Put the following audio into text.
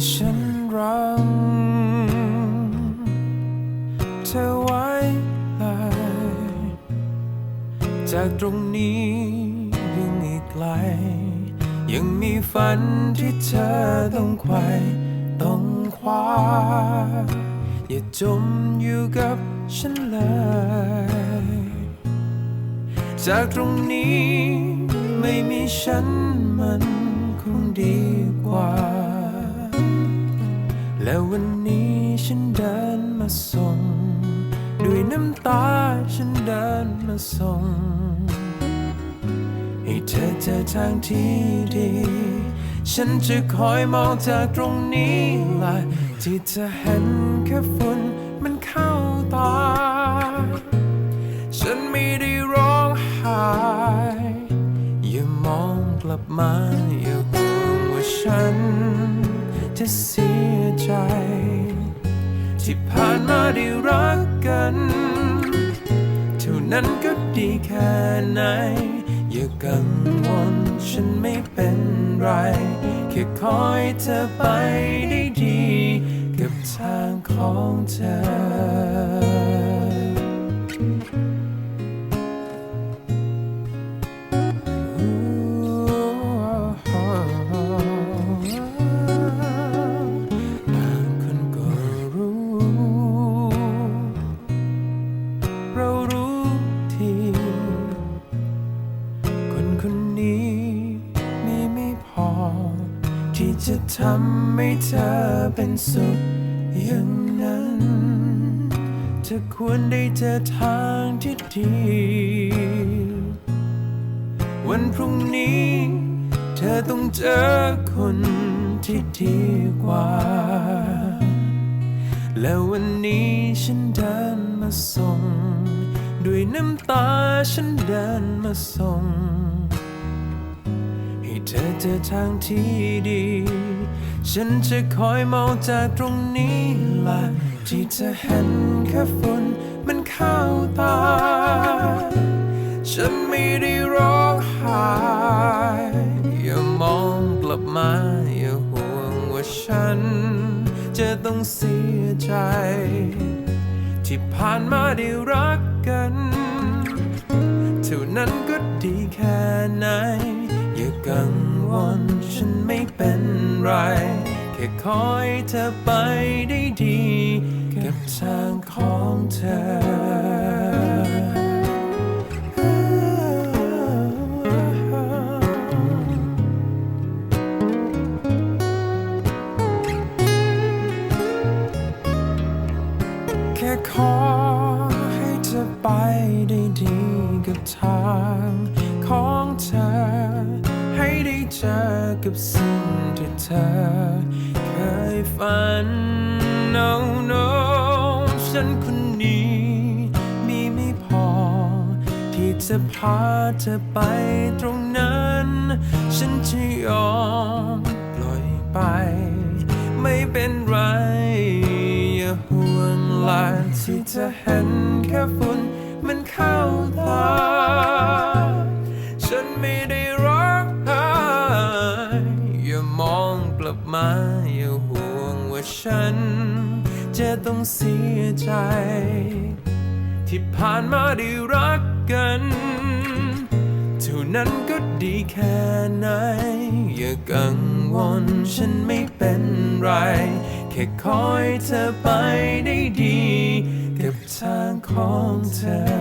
ให้ฉันรังเธอไว้เลย จากตรงนี้ยังอีกไกล ยังมีฝันที่เธอต้องไขว่ต้องคว้า อย่าจมอยู่กับฉันเลย จากตรงนี้ไม่มีฉันมันคงดีกว่า แล้ววันนี้ฉันเดินมาส่ง ด้วยน้ำตาฉันเดินมาส่ง ให้เธอเจอทางที่ดี ฉันจะคอยมองจากตรงนี้ละที่เธอเห็นแค่ฝุ่นมันเข้าตา ฉันไม่ได้ร้องไห้อย่ามองกลับมาอย่าห่วงว่าฉันจะเสีย ใจ ที่ผ่านมาได้รักกัน เท่านั้นก็ดีแค่ไหน อย่ากังวลฉันไม่เป็นไร แค่คอยเธอไปได้ดี กับทางของเธอ จะทำให้เธอเป็นสุขอย่างนั้น เธอควรได้เจอทางที่ดี วันพรุ่งนี้ เธอต้องเจอคนที่ดีกว่า แล้ววันนี้ฉันเดินมาส่ง ด้วยน้ำตาฉันเดินมาส่ง เธอเจอทางที่ดี ฉันจะคอยมองจากตรงนี้ล่ะที่เธอเห็นแค่ฝุ่นมันเข้าตา ฉันไม่ได้ร้องไห้อย่ามองกลับมาอย่าห่วงว่าฉัน จะต้องเสียใจ ที่ผ่านมาได้รัก ไร แค่คอยเธอไปได้ดีกับทางของเธอแค่ขอให้เธอไปได้ดีกับทางของเธอ ได้เจอกับสิ่งที่เธอเคยฝัน no no ฉันคนนี้มีไม่พอ ที่จะพาเธอไปตรงนั้น ฉันจะยอมปล่อยไป ไม่เป็นไร อย่าห่วงลานที่จะเห็นแค่ฝุ่นมันเข้าตา จะต้องเสียใจ ที่ผ่านมาได้รักกันเท่านั้นก็ดีแค่ไหน อย่ากังวลฉันไม่เป็นไร แค่คอยเธอไปได้ดี กับทางของเธอ